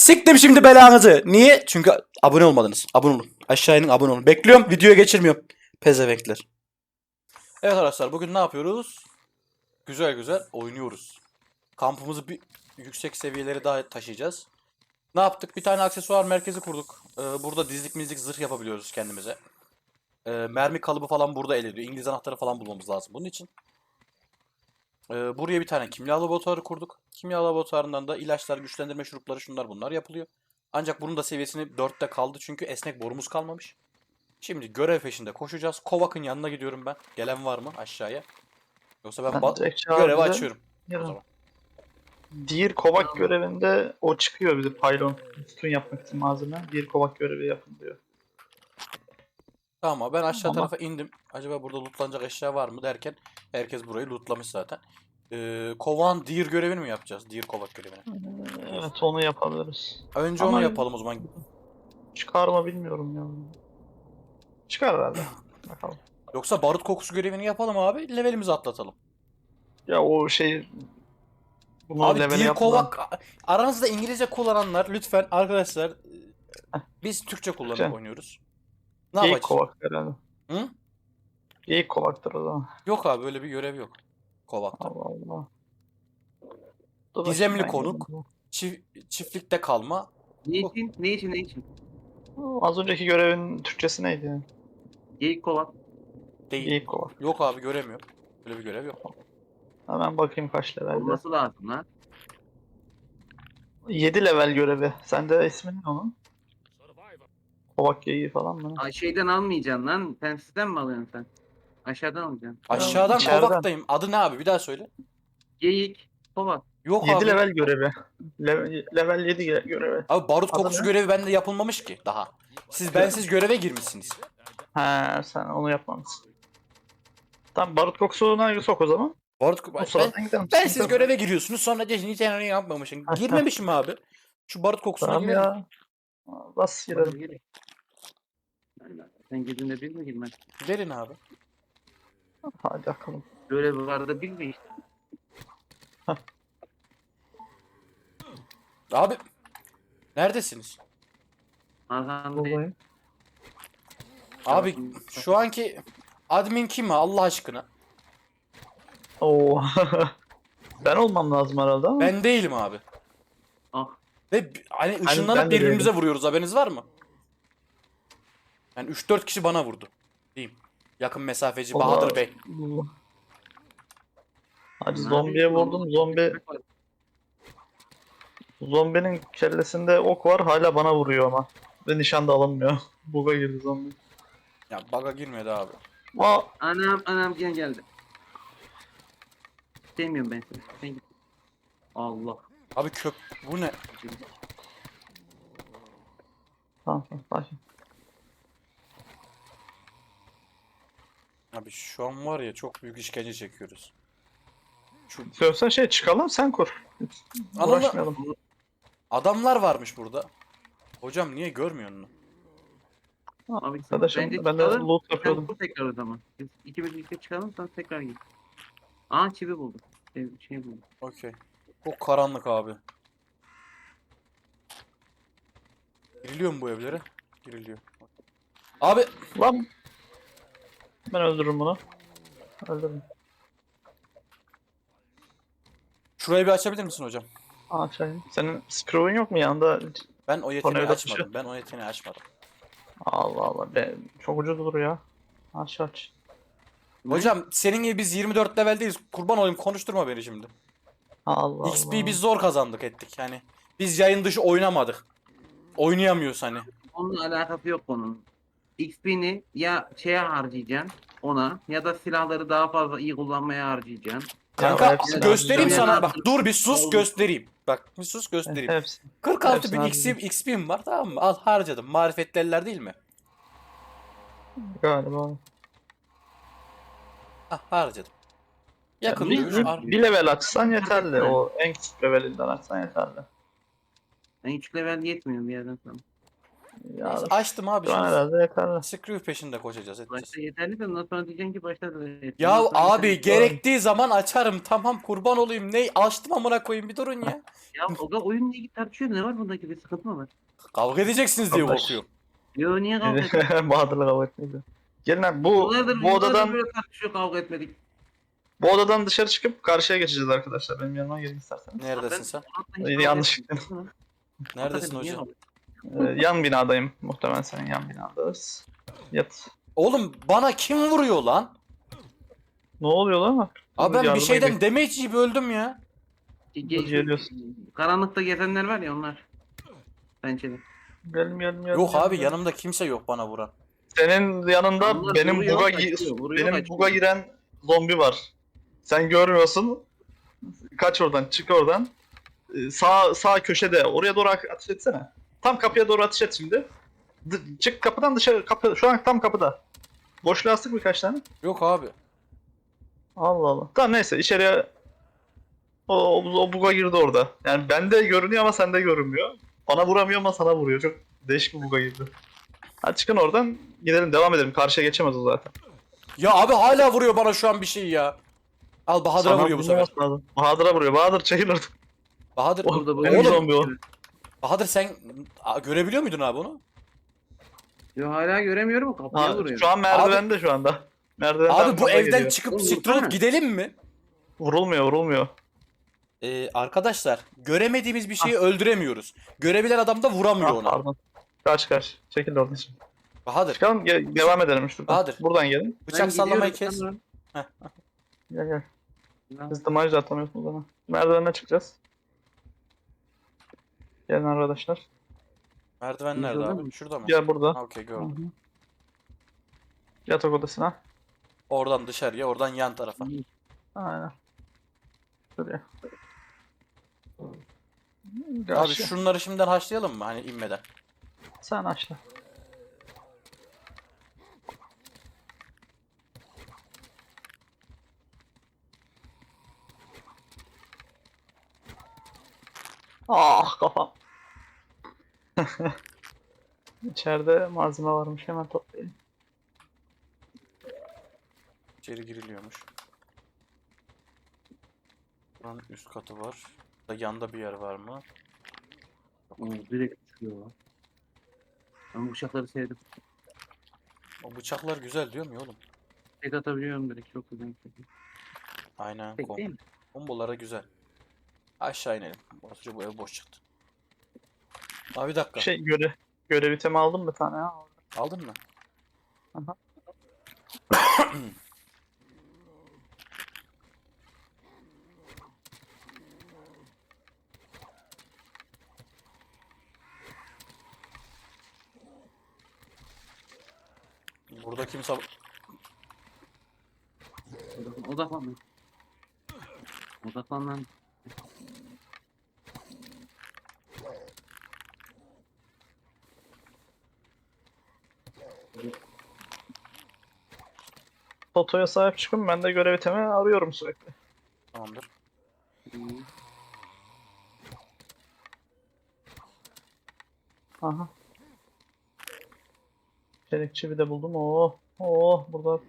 Siktim şimdi belanızı. Niye? Çünkü abone olmadınız. Abone olun. Aşağı inin abone olun. Bekliyorum. Videoya geçirmiyorum. Pezevenkler. Evet arkadaşlar bugün ne yapıyoruz? Güzel güzel oynuyoruz. Kampımızı bir yüksek seviyelere daha taşıyacağız. Ne yaptık? Bir tane aksesuar merkezi kurduk. Ee, burada dizlik mizlik zırh yapabiliyoruz kendimize. Ee, mermi kalıbı falan burada el ediyor. İngiliz anahtarı falan bulmamız lazım bunun için. Ee, buraya bir tane kimya laboratuvarı kurduk. Kimya laboratuvarından da ilaçlar, güçlendirme şurupları şunlar bunlar yapılıyor. Ancak bunun da seviyesini 4'te kaldı çünkü esnek borumuz kalmamış. Şimdi görev peşinde koşacağız. Kovak'ın yanına gidiyorum ben. Gelen var mı aşağıya? Yoksa ben, Ben görevi açıyorum o Yarın. zaman. Kovak görevinde o çıkıyor bize pylon. Sütun yapmak için malzeme. Diğer kovak görevi yapın diyor. Tamam abi, ben aşağı Ama- tarafa indim. Acaba burada lootlanacak eşya var mı derken herkes burayı lootlamış zaten. Ee, kovan deer görevini mi yapacağız? Deer kovak görevini. Evet onu yapabiliriz. Önce Ama- onu yapalım o zaman. Çıkar mı bilmiyorum ya. Çıkar herhalde. Bakalım. Yoksa barut kokusu görevini yapalım abi. Levelimizi atlatalım. Ya o şey... Bunu Abi level yapmadan- kovak aranızda İngilizce kullananlar lütfen arkadaşlar biz Türkçe kullanıp Türkçe. oynuyoruz. Ne yapacağız? kovak herhalde. Hı? Geyik kovaktır o zaman. Yok abi böyle bir görev yok. Kovakta. Allah Allah. Dur Gizemli bakayım ben konuk. Çift, çiftlikte kalma. Ne için? Ne için? Ne için? Az önceki görevin Türkçesi neydi? yani? Geyik kovak. Değil. Geyik kovak. Yok abi göremiyorum. Böyle bir görev yok. Hemen bakayım kaç levelde. Olması lazım lan. 7 level görevi. Sende ismi ne onun? Kovak geyiği falan mı? Ay şeyden almayacaksın lan. Pensizden mi alıyorsun sen? Aşağıdan alacaksın. Aşağıdan içeriden. kovaktayım. Adı ne abi? Bir daha söyle. Geyik kovak. Yok 7 abi. level görevi. Level, level 7 ge- görevi. Abi barut Adı kokusu ne? görevi bende yapılmamış ki daha. Siz bensiz göreve girmişsiniz. He sen onu yapmamışsın. Tamam barut kokusuna sok o zaman. Barut O ben, sırada gidelim. ben siz göreve giriyorsunuz sonra diyorsun hiç yani yapmamışsın. Girmemişim abi. Şu barut kokusuna Tamam girelim. ya. Bas girelim. Sen gidince bir mi girmez? Gidelim abi. Hadi bakalım. Böyle bir vardı bir mi işte? Abi neredesiniz? Arkanda Buradayım. Abi şu anki admin kim ha Allah aşkına? Oo. ben olmam lazım herhalde ama. Ben değilim abi. Ah. Ve hani ben ışınlanıp de birbirimize vuruyoruz haberiniz var mı? Yani 3-4 kişi bana vurdu. Diyeyim. Yakın mesafeci Allah. Bahadır Bey. Hadi zombiye vurdum. Zombi zombinin kellesinde ok var. Hala bana vuruyor ama. Ve nişan da alınmıyor. Buga girdi zombi. Ya baga girmedi abi. Aa, Anam anam gene geldi. Sevmiyorum ben seni. Sen git. Allah. Abi kök bu ne? tamam tamam. sakin. Abi şu an var ya çok büyük işkence çekiyoruz. Şu İstiyorsan şey çıkalım sen kur. Uğraşmayalım. adamlar varmış burada. Hocam niye görmüyorsun? Abi Arkadaşım bence ben de çıkalım. loot Sen yapıyordum. vur tekrar o zaman. Biz ikimiz birlikte çıkalım sonra tekrar git. Aa çivi buldum. Şey, şey buldum. Okey. Çok karanlık abi. Giriliyor mu bu evlere? Giriliyor. Abi Lan. Ben öldürürüm bunu. Öldürürüm. şurayı bir açabilir misin hocam? Şey. Senin screw'un yok mu yanında? Ben o yeteneği açmadım. Ben o yeteneği açmadım. Allah Allah. Be, çok ucuz olur ya. Aç aç. Ne? Hocam senin gibi biz 24 leveldeyiz. Kurban olayım konuşturma beni şimdi. Allah XP Allah. biz zor kazandık ettik yani. Biz yayın dışı oynamadık. Oynayamıyoruz hani. Onunla alakası yok onun. XP'ni ya şeye harcayacaksın ona ya da silahları daha fazla iyi kullanmaya harcayacaksın. Kanka hepsini göstereyim sana. Ya- Bak dur bir sus Oldu. göstereyim. Bak bir sus göstereyim. Hepsi. 46 bin hepsini XP, XP'm var tamam mı? Al harcadım. Marifetli eller değil mi? Galiba. Ah harcadım. Yakın bir, dövüş bir, level açsan yeterli. O en küçük levelinden açsan yeterli. Yani 3 level yetmiyor bir yerden sonra. Ya Neyse, açtım abi şu an şimdi. herhalde yeterli. Screw peşinde koşacağız edeceğiz. Başta yeterli de ondan sonra diyeceksin ki başta da yeterli. Ya Ondan sonra abi yeterli. gerektiği zaman açarım. Tamam kurban olayım. Ne açtım amına koyayım bir durun ya. Ya Oga oyun niye tartışıyor ne var bundaki bir sıkıntı mı var? Kavga edeceksiniz diye Arkadaş. korkuyorum. Yo niye kavga etmedik? Bahadır'la kavga etmeydi. Gelin abi bu, Yıllardır- bu yıllardır odadan böyle tartışıyor kavga etmedik. bu odadan dışarı çıkıp karşıya geçeceğiz arkadaşlar. Benim yanıma gelin isterseniz. Neredesin Ben- sen? Hiç kavga yanlış etmedik. Neredesin Hakikaten niye hocam? kavga? Ee, yan binadayım. Muhtemelen senin yan binadasın. Yat. Oğlum bana kim vuruyor lan? Ne oluyor lan? Abi ben bir Yardıma şeyden gel- damage yiyip öldüm ya. Ge- geliyorsun. Karanlıkta gezenler var ya onlar. Pençeli. Gelin gelin gelin. Yok gelin, abi yanımda kimse yok bana vuran. Senin yanında Onlar benim vuruyor, buga kaçıyor, gi- vuruyor, benim kaçıyor. buga giren zombi var. Sen görmüyorsun. Kaç oradan, çık oradan. Ee, Sağ sağ köşede. Oraya doğru ateş etsene. Tam kapıya doğru ateş et şimdi. D- çık kapıdan dışarı. Kapı şu an tam kapıda. Boşluğa sık birkaç tane. Yok abi. Allah Allah. Tamam neyse içeriye o, o, o buga girdi orada. Yani bende görünüyor ama sende görünmüyor. Bana vuramıyor ama sana vuruyor. Çok değişik bir buga girdi. Hadi çıkın oradan. Gidelim devam edelim. Karşıya geçemez o zaten. Ya abi hala vuruyor bana şu an bir şey ya. Al Bahadır'a Sana vuruyor bu sefer. vurmaması lazım. Bahadır'a vuruyor. Bahadır çekil oradan. Bahadır, O- Burada benim zombi o. Bahadır sen Aa, görebiliyor muydun abi onu? Yo hala göremiyorum kapıya Ha, vuruyor. şu an merdivende şu anda. Merdivenden Abi bu evden geliyor. çıkıp Oğlum, siktir olup vursana. gidelim mi? Vurulmuyor vurulmuyor. Ee, arkadaşlar göremediğimiz bir şeyi öldüremiyoruz. Görebilen adam da vuramıyor Ah, ona. pardon. Kaç kaç. Çekil oradan şimdi. Bahadır Çıkalım ge- devam edelim şuradan. Bahadır. Buradan gelin. Ben bıçak sallamayı gidiyorum, kes. dur. Gel gel. Siz de maj da atamıyorsunuz ama. Merdivene çıkacağız. Gelin arkadaşlar. Merdiven nerede Şurada abi? mı? Şurada mı? Gel burada. Okey gördüm. Yatak odasına. Oradan dışarıya, oradan yan tarafa. Aynen. Şuraya. Abi Karşı. şunları şimdiden haşlayalım mı hani inmeden? Sen açla. Ah kafam. İçeride malzeme varmış hemen toplayayım. İçeri giriliyormuş. Buranın üst katı var. Da yanda bir yer var mı? Oo, direkt çıkıyor lan. Ben bu bıçakları sevdim. O bıçaklar güzel diyorum ya oğlum. Tek atabiliyorum direkt çok güzel. Aynen. Tek Kom değil mi? kombolara güzel. Aşağı inelim. Basıcı bu ev boş çıktı. Abi bir dakika. Şey göre görev itemi aldım bir tane ya. Aldın mı? Aha. Burada kimse... Odaklan- Odaklan lan. Toto'ya sahip çıkın ben de görev itemi arıyorum sürekli. Tamamdır. Aha. Çelik çivi de buldum. Oh. Oh burada.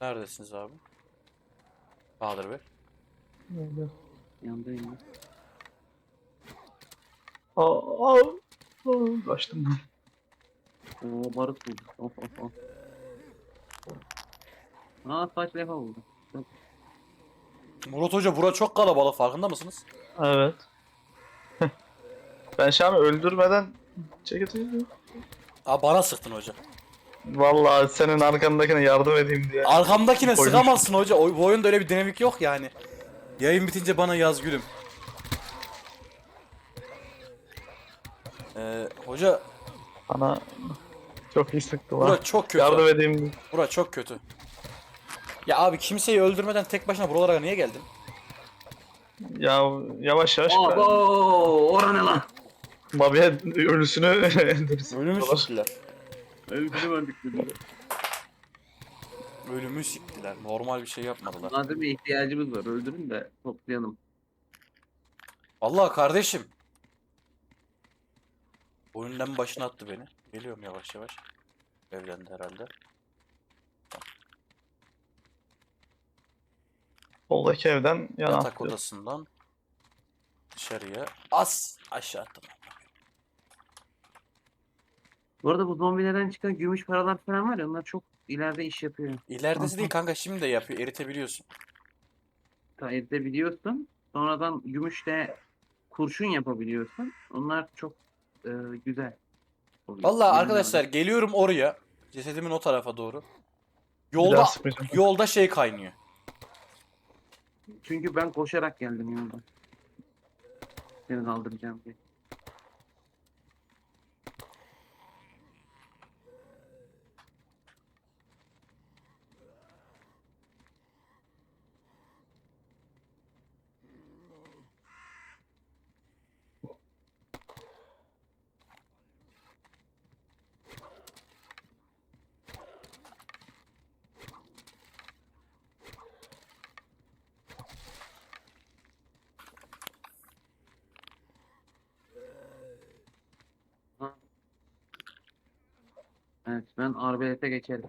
Neredesiniz abi? Bahadır Bey. Neydi? Yandayım ben. Aa, aa. Aa, Kaçtım ben. Oo barut buldum. Of of of. Aa kaç defa buldum. Murat Hoca bura çok kalabalık farkında mısınız? Evet. ben an öldürmeden çekil. Aa bana sıktın hoca. Vallahi senin arkandakine yardım edeyim diye. Arkamdakine Koymuş. sıkamazsın hoca. O, bu oyunda öyle bir dinamik yok yani. Yayın bitince bana yaz gülüm. Ee, hoca Bana çok iyi sıktı lan. bura çok kötü. Yardım edeyim. Bura çok kötü. Ya abi kimseyi öldürmeden tek başına buralara niye geldin? Ya yavaş yavaş. Abo ora ne lan? Babiye ölüsünü Ölümü Dolar. siktiler. Öldük dedi. Ölümü siktiler. Normal bir şey yapmadılar. Malzeme ihtiyacımız var. Öldürün de toplayalım. Allah kardeşim. Oyunun başına attı beni. Geliyorum yavaş yavaş. Evlendi herhalde. Soldaki evden yana Yatak atlıyor. odasından dışarıya. As aşağı attım. Bu arada bu zombilerden çıkan gümüş paralar falan var ya onlar çok ileride iş yapıyor. İleridesi değil kanka şimdi de yapıyor. Eritebiliyorsun. Ta edebiliyorsun. Sonradan gümüşle kurşun yapabiliyorsun. Onlar çok e, güzel. oluyor. Vallahi Benim arkadaşlar geliyorum oraya. Cesedimin o tarafa doğru. Yolda yolda şey kaynıyor. Çünkü ben koşarak geldim yoldan. Seni kaldıracağım diye. Evet ben arbelete geçerim.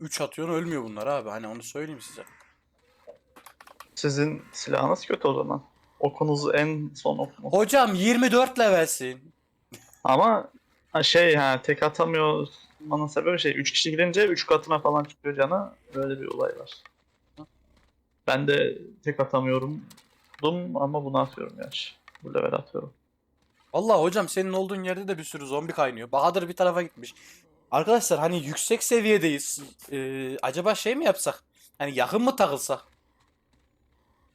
3 atıyorsun ölmüyor bunlar abi. Hani onu söyleyeyim size. Sizin silahınız kötü o zaman. Okunuz en son ok mu? Hocam 24 levelsin. Ama ha, şey ha tek atamıyor olmanın sebebi şey 3 kişi girince 3 katına falan çıkıyor canı. Böyle bir olay var. Ben de tek atamıyorum. Dum ama bunu atıyorum gerçi. Bu level atıyorum. Vallahi hocam senin olduğun yerde de bir sürü zombi kaynıyor. Bahadır bir tarafa gitmiş. Arkadaşlar hani yüksek seviyedeyiz. Ee, acaba şey mi yapsak? Hani yakın mı takılsak?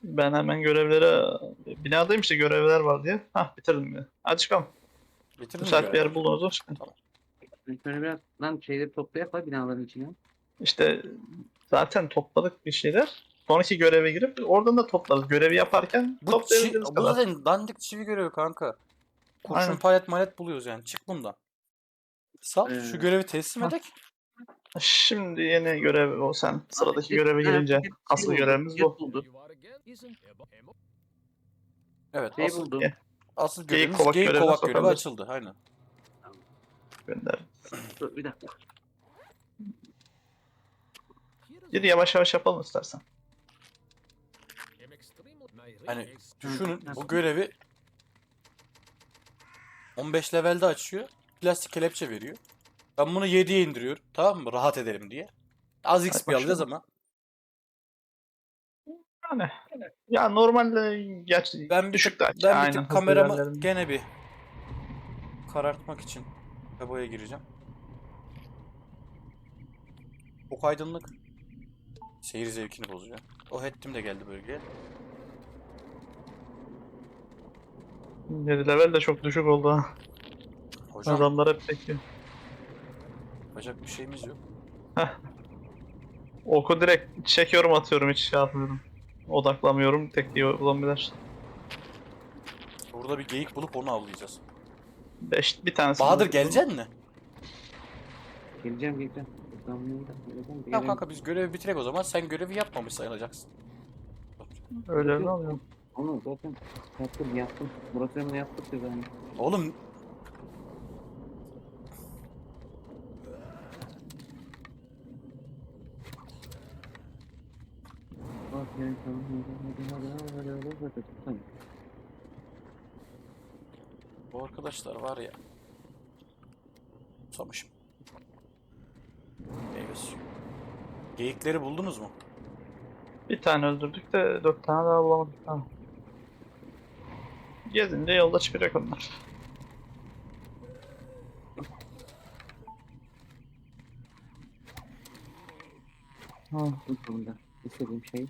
Ben hemen görevlere binadayım işte görevler var diye. Hah bitirdim ya. Hadi çıkalım. Bitirdin mi Müsait bir görevi? yer buldunuz mu? Şöyle biraz lan şeyleri toplayak da binaların içine. İşte zaten topladık bir şeyler. Sonraki göreve girip oradan da toplarız. Görevi yaparken Bu, çi- toplayabildiğimiz bu kadar. zaten dandik çivi görevi kanka. Kurşun Aynen. palet malet buluyoruz yani. Çık bundan. Sal Ee, şu görevi teslim edek. Şimdi yeni görev o sen. Sıradaki göreve şey asıl görevimiz bu. buldu. Evet Şey asıl, buldum. Asıl Geyik görevimiz kovak geyik görevine kovak görevi sokabiliriz. açıldı. Aynen. Gönder. Dur bir dakika. Gir yavaş yavaş yapalım istersen. Hani düşünün bu görevi 15 levelde açıyor. Plastik kelepçe veriyor. Ben bunu 7'ye indiriyorum. Tamam mı? Rahat edelim diye. Az XP alacağız ama. Yani ya normalde gerçi Ben bir düşük tık, ben bir Aynen, tık hızlı kameramı gene bir karartmak için taboya gireceğim. Çok aydınlık. Seyir zevkini bozuyor. O hettim de geldi bölgeye. 7 level de çok düşük oldu ha. Hocam Adamlar hep bekliyor. yapacak bir şeyimiz yok. Oku direkt çekiyorum atıyorum hiç şey yapmıyorum. Odaklamıyorum tek diye zombiler. Burada bir geyik bulup onu avlayacağız. 5 bir tanesi. Bahadır geleceksin mi? Geleceğim geleceğim. Tamam, geleceğim, kanka biz görevi bitirek o zaman. Sen görevi yapmamış sayılacaksın. Öyle mi alıyorum? Onu zaten yaptım yaptım. Burası hemen yaptık ya zaten. Oğlum Bak yani tamam. bu arkadaşlar var ya. Susamışım. Meyve suyu. Geyikleri buldunuz mu? Bir tane öldürdük de 4 tane daha bulamadık. Tamam. Gezince yolda çıkacak onlar. Ha, Bu konuda istediğim şey.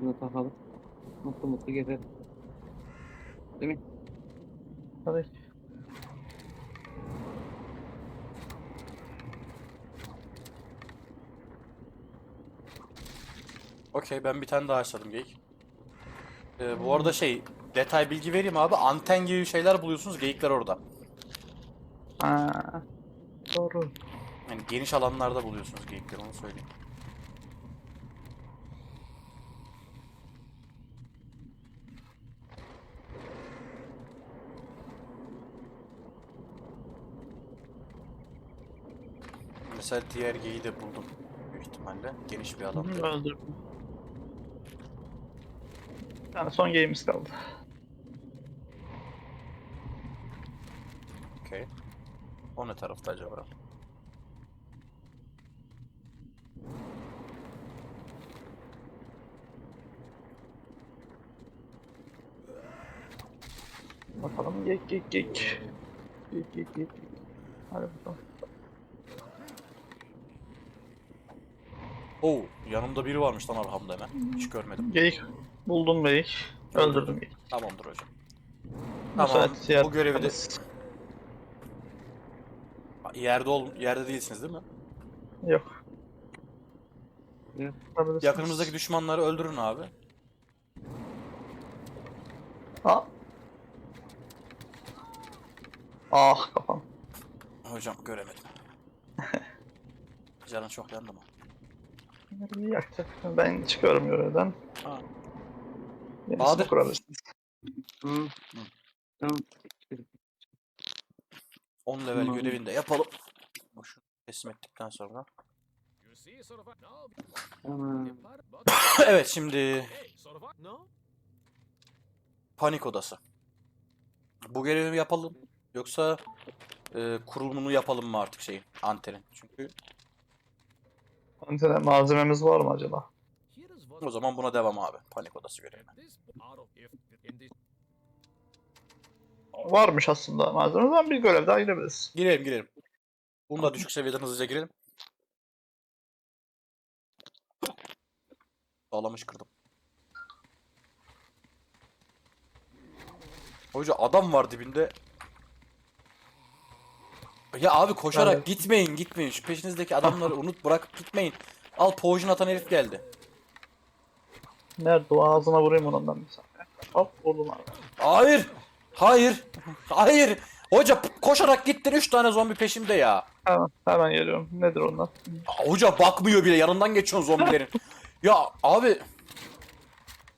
Bunu takalım. Mutlu mutlu gezelim. Değil mi? hadi. Okey ben bir tane daha açladım geyik. Ee, bu arada şey detay bilgi vereyim abi. Anten gibi şeyler buluyorsunuz. Geyikler orada. Aa, doğru. Yani geniş alanlarda buluyorsunuz geyikleri onu söyleyeyim. Mesela diğer geyiği de buldum büyük ihtimalle. Geniş bir alanda. Öldürdüm. Tane son game'imiz kaldı. Okey. O ne tarafta acaba? Bakalım gek gek gek. Gek gek gek. Hadi bakalım. Oo, yanımda biri varmış lan arkamda hemen. Hiç görmedim. Geyik. Buldum geyik. Öldürdüm geyik. Tamamdır hocam. Tamam. Bu görevi de yerde ol yerde değilsiniz değil mi? Yok. Yok. Yapabilirsiniz. Yakınımızdaki düşmanları öldürün abi. Ha. Ah kafam. Hocam göremedim. Canın çok yandı mı? Yakacak. Ben çıkıyorum görevden. Ha. Bahadır. Tamam. 10 level Tamam. görevini de yapalım. Şunu teslim ettikten sonra. Evet şimdi panik odası. Bu görevi yapalım yoksa e, kurulumunu yapalım mı artık şeyin antenin? Çünkü Antene malzememiz var mı acaba? O zaman buna devam abi panik odası görevine. Varmış aslında malzememiz ama bir görev daha girebiliriz. Girelim girelim. Bunu da düşük seviyeden hızlıca girelim. Sağlamış kırdım. Hoca adam var dibinde. Ya abi koşarak Evet. gitmeyin gitmeyin. Şu peşinizdeki adamları unut bırakıp gitmeyin. Al potion atan herif geldi. Nerede o ağzına vurayım ondan bir saniye. Hop vurdum abi. Hayır. Hayır. Hayır. Hoca koşarak gittin 3 tane zombi peşimde ya. Hemen, hemen geliyorum. Nedir onlar? Hoca bakmıyor bile yanından geçiyorsun zombilerin. ya abi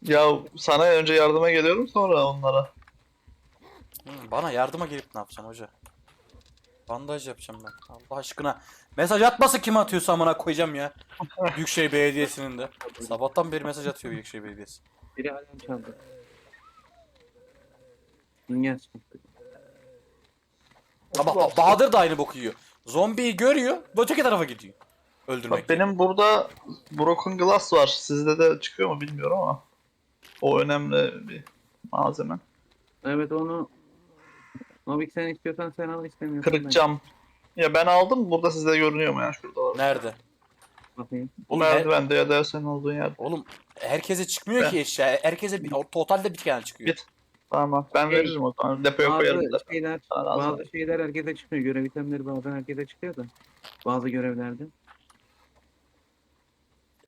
Ya sana önce yardıma geliyorum sonra onlara. Hı, Bana yardıma gelip ne yapacaksın hoca? Bandaj yapacağım ben. Allah aşkına. Mesaj atması kim atıyorsa amına koyacağım ya. Büyükşehir Belediyesi'nin de. Sabahtan beri mesaj atıyor Büyükşehir Belediyesi. Biri alarm çaldı. Dünya sıkıntı. Ama Ba- Bahadır da aynı boku yiyor. Zombiyi görüyor, öteki tarafa gidiyor. Öldürmek. Bak benim burada Broken Glass var. Sizde de çıkıyor mu bilmiyorum ama. O önemli bir malzeme. Evet onu Novik sen istiyorsan sen al istemiyorsan Kırık cam. Ya ben aldım. Burada sizde görünüyor mu ya? Şurada. Nerede? bakayım. Bu Oğlum, merdivende ya da senin olduğun yerde. oğlum herkese çıkmıyor Ben- ki eşya. Herkese bir, totalde bir tane çıkıyor. Git. Tamam ben Şey, veririm o zaman. Depoya koyarım. Bazı şeyler, lazım. bazı şeyler herkese çıkmıyor. Görev itemleri bazen herkese çıkıyor da. Bazı görevlerde.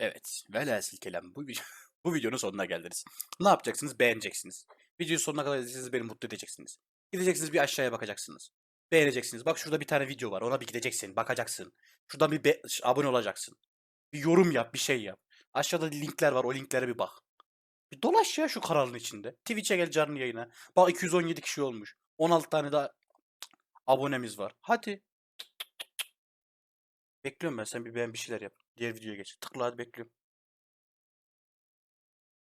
Evet. Velhasıl kelam bu, video- bu videonun sonuna geldiniz. Ne yapacaksınız? Beğeneceksiniz. Videonun sonuna kadar izleyeceksiniz, beni mutlu edeceksiniz. Gideceksiniz bir aşağıya bakacaksınız. Beğeneceksiniz. Bak şurada bir tane video var. Ona bir gideceksin, bakacaksın. Şuradan bir be- abone olacaksın. Bir yorum yap, bir şey yap. Aşağıda linkler var. O linklere bir bak. Bir dolaş ya şu kanalın içinde. Twitch'e gel canlı yayına. Bak 217 kişi olmuş. 16 tane daha abonemiz var. Hadi. Bekliyorum ben. Sen bir beğen bir şeyler yap. Diğer videoya geç. Tıkla hadi bekliyorum.